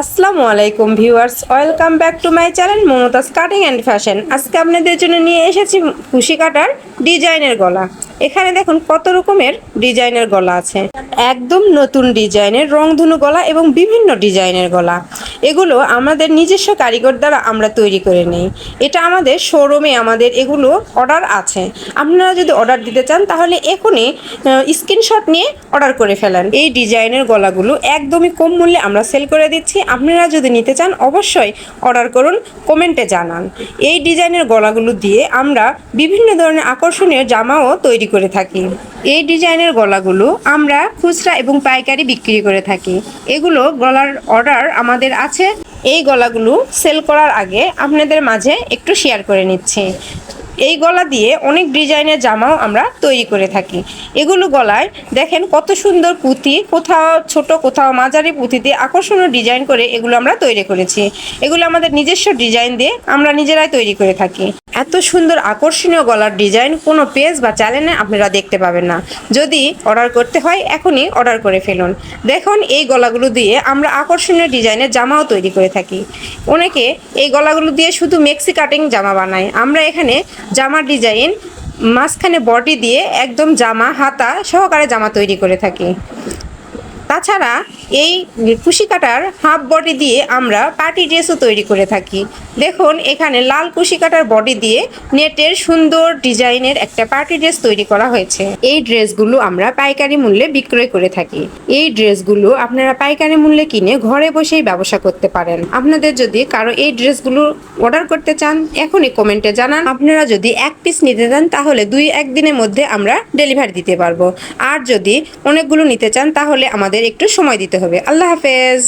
আসসালামু আলাইকুম viewers, welcome back to my channel Mumtaz cutting and fashion. আজকে আপনাদের জন্য নিয়ে এসেছি কুশি কাটার ডিজাইনের গলা। এখানে দেখুন কত রকমের ডিজাইনের গলা আছে। একদম নতুন ডিজাইনের রংধনু গলা এবং বিভিন্ন ডিজাইনের গলা। এগুলো আমাদের নিজস্ব কারিগর দ্বারা আমরা তৈরি করে নেই। এটা আমাদের শোরুমে আমাদের এগুলো অর্ডার আছে। আপনারা যদি অর্ডার দিতে চান, তাহলে এখনই স্ক্রিনশট নিয়ে অর্ডার করে ফেলেন। এই ডিজাইনের গলাগুলো একদমই কম মূল্যে আমরা সেল করে দিচ্ছি। আপনারা যদি নিতে চান, অবশ্যই অর্ডার করুন, কমেন্টে জানান। এই ডিজাইনের গলাগুলো দিয়ে আমরা বিভিন্ন ধরনের আকর্ষণীয় জামাও তৈরি করে থাকি। এই ডিজাইনের গলাগুলো আমরা খুচরা এবং পাইকারি বিক্রি করে থাকি। এগুলো গলার অর্ডার আমাদের আছে। এই গলাগুলো সেল করার আগে আপনাদের মাঝে একটু শেয়ার করে নিচ্ছি। এই গলা দিয়ে অনেক ডিজাইনের জামাও আমরা তৈরি করে থাকি। এগুলো গলায় দেখেন কত সুন্দর পুঁতি, কোথাও ছোট, কোথাও মাঝারি পুঁতিতে আকর্ষণীয় ডিজাইন করে এগুলো আমরা তৈরি করেছি। এগুলো আমাদের নিজস্ব ডিজাইন দিয়ে আমরা নিজেরাই তৈরি করে থাকি। এত সুন্দর আকর্ষণীয় গলার ডিজাইন কোনো পেজ বা চ্যানেলে আপনারা দেখতে পাবেন না। যদি অর্ডার করতে হয়, এখনই অর্ডার করে ফেলুন। দেখুন, এই গলাগুলো দিয়ে আমরা আকর্ষণীয় ডিজাইনের জামাও তৈরি করে থাকি। অনেকে এই গলাগুলো দিয়ে শুধু মেক্সি কাটিং জামা বানায়। আমরা এখানে জামার ডিজাইন মাঝখানে বডি দিয়ে একদম জামা, হাতা সহকারে জামা তৈরি করে থাকি। তাছাড়া এই কুশি কাটার হাফ বডি দিয়ে আমরা পার্টি ড্রেসও তৈরি করে থাকি। দেখুন, এখানে লাল কুশি কাটার বডি দিয়ে নেটের সুন্দর ডিজাইনের একটা পার্টি ড্রেস তৈরি করা হয়েছে। এই ড্রেসগুলো আমরা পাইকারি মূল্যে বিক্রয় করে থাকি। এই ড্রেসগুলো আপনারা পাইকারি মূল্যে কিনে ঘরে বসেই ব্যবসা করতে পারেন। আপনাদের যদি কারও এই ড্রেসগুলো অর্ডার করতে চান, এখনই কমেন্টে জানান। আপনারা যদি এক পিস নিতে চান, তাহলে দুই একদিনের মধ্যে আমরা ডেলিভারি দিতে পারব। আর যদি অনেকগুলো নিতে চান, তাহলে আমাদের একটু সময় দিতে হবে। আল্লাহ হাফেজ।